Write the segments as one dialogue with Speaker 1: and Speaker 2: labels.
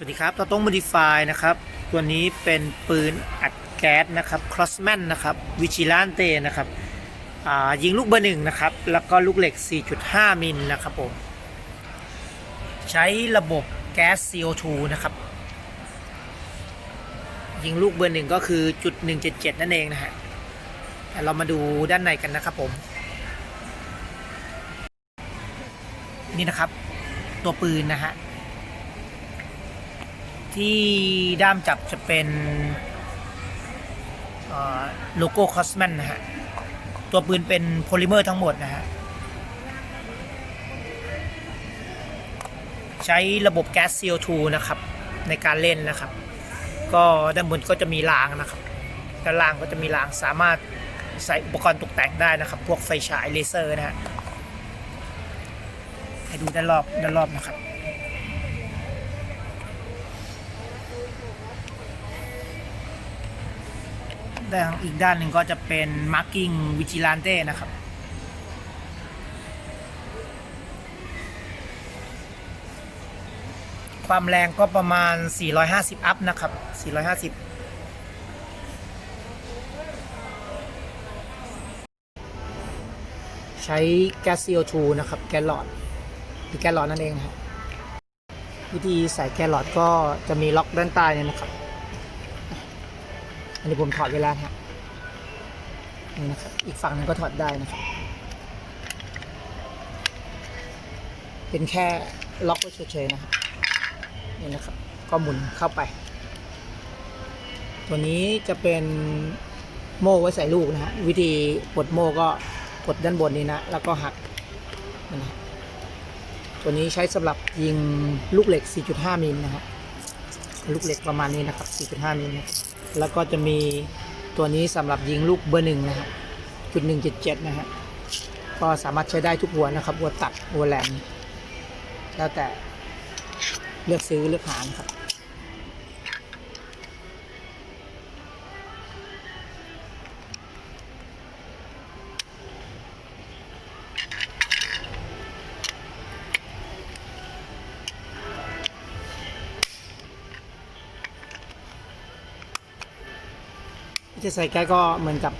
Speaker 1: สวัสดีครับตัวต้อง modify นะครับ ตัวนี้เป็นปืนอัดแก๊สนะครับ crossman นะครับ vigilante นะครับยิงลูกเบอร์หนึ่งนะครับ แล้วก็ลูกเหล็ก 4.5 มิลนะครับผม ใช้ระบบแก๊ส CO2 นะครับ ยิงลูกเบอร์หนึ่งก็คือจุด177 นั่นเองนะฮะแต่เรามาดูด้านในกันนะครับผม นี่นะครับ ตัวปืนนะฮะ ที่ด้ามจับจะเป็นโลโก้คอสแมนนะฮะ ตัวปืนเป็นโพลิเมอร์ทั้งหมดนะฮะ ใช้ระบบแก๊ส CO2 นะครับ ในการเล่นนะครับ ก็ด้านบนก็จะมีรางนะครับ ด้านล่างก็จะมีรางสามารถใส่อุปกรณ์ตกแต่งได้นะครับ พวกไฟฉายเลเซอร์นะฮะ ให้ดูด้านรอบด้านรอบนะครับ ด้านอีกด้านหนึ่งก็จะเป็น marking vigilante นะครับความแรงก็ประมาณ 450 อัพนะครับ 450 ใช้แก๊ส CO2 นะครับ แกลลอดหรือแกลลอดนั่นเองครับ วิธีใส่แกลลอดก็จะมีล็อกด้านใต้นี่นะครับันนี้ผมถอดเวลาฮะนี่นะครับ อีกฝั่งนึงก็ถอดได้นะครับ เป็นแค่ล็อกไว้เฉยๆนะครับนี่นะครับ ก็หมุนเข้าไป ตัวนี้จะเป็นโม่ไว้ใส่ลูกนะฮะ วิธีปลดโม่ก็กดด้านบนนี้นะ แล้วก็หักนี่นะตัวนี้ใช้สำหรับยิงลูกเหล็ก 4.5 มิลนะครับ ลูกเหล็กประมาณนี้นะครับ 4.5 มิลนะครับ แล้วก็จะมีตัวนี้สำหรับยิงลูกเบอร์หนึ่งนะครับจุดหนึ่งจุดเจ็ดนะฮะก็สามารถใช้ได้ทุกหัวนะครับหัวตัดหัวแหลมแล้วแต่เลือกซื้อเลือกหานะครับ ที่จะใส่แก๊สก็เหมือนกับ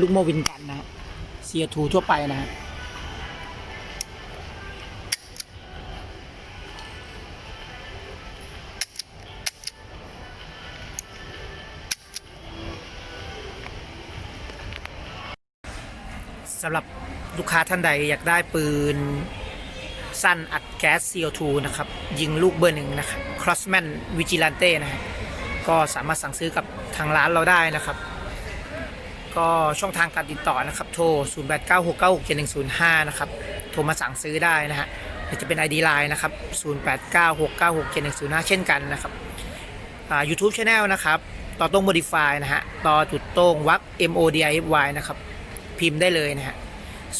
Speaker 1: ลูกโมวินกันนะฮะ CO2 ทั่วไปนะฮะสำหรับลูกค้าท่านใดอยากได้ปืนสั้นอัดแก๊ส CO2 นะครับ ยิงลูกเบอร์หนึ่งนะครับ Crossman Vigilante นะฮะ ก็สามารถสั่งซื้อกับทางร้านเราได้นะครับ ก็ช่องทางการติดต่อนะครับ โทร 0896967105 นะครับ โทรมาสั่งซื้อได้นะฮะหรือจะเป็น ID Line นะครับ 0896967105 เช่นกันนะครับอ่า YouTube Channel นะครับ ต่อตรง Modify นะฮะ ต่อจุดโต้งวัก M O D I F Y นะครับ พิมพ์ได้เลยนะฮะ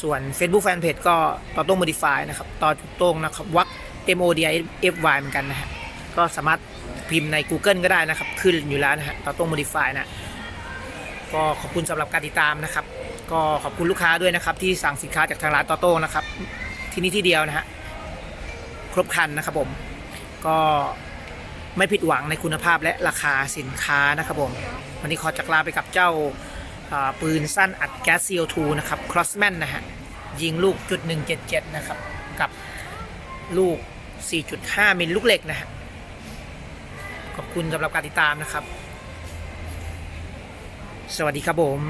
Speaker 1: ส่วน Facebook Fanpage ก็ต่อต้ง Modify นะครับ ต่อจุดโต้งนะครับวัก M O D I F Y เหมือนกันนะฮะ ก็สามารถ พิมพ์ใน Google ก็ได้นะครับ ขึ้นอยู่แล้วนะฮะต่อต้ง Modify นะ ก็ขอบคุณสำหรับการติดตามนะครับ ก็ขอบคุณลูกค้าด้วยนะครับ ที่สั่งสินค้าจากทางร้านต่อโต้งนะครับ ที่นี่ที่เดียวนะฮะครบครันนะครับผม ก็ไม่ผิดหวังในคุณภาพและราคาสินค้านะครับผม วันนี้ขอจากลาไปกับเจ้าอ่าปืนสั้นอัดแก๊ส CO2 นะครับ Crossman นะฮะ ยิงลูกจุด177 นะครับ กับลูก 4.5 มิลลูกเหล็กนะฮะ ขอบคุณสำหรับการติดตามนะครับ สวัสดีครับผม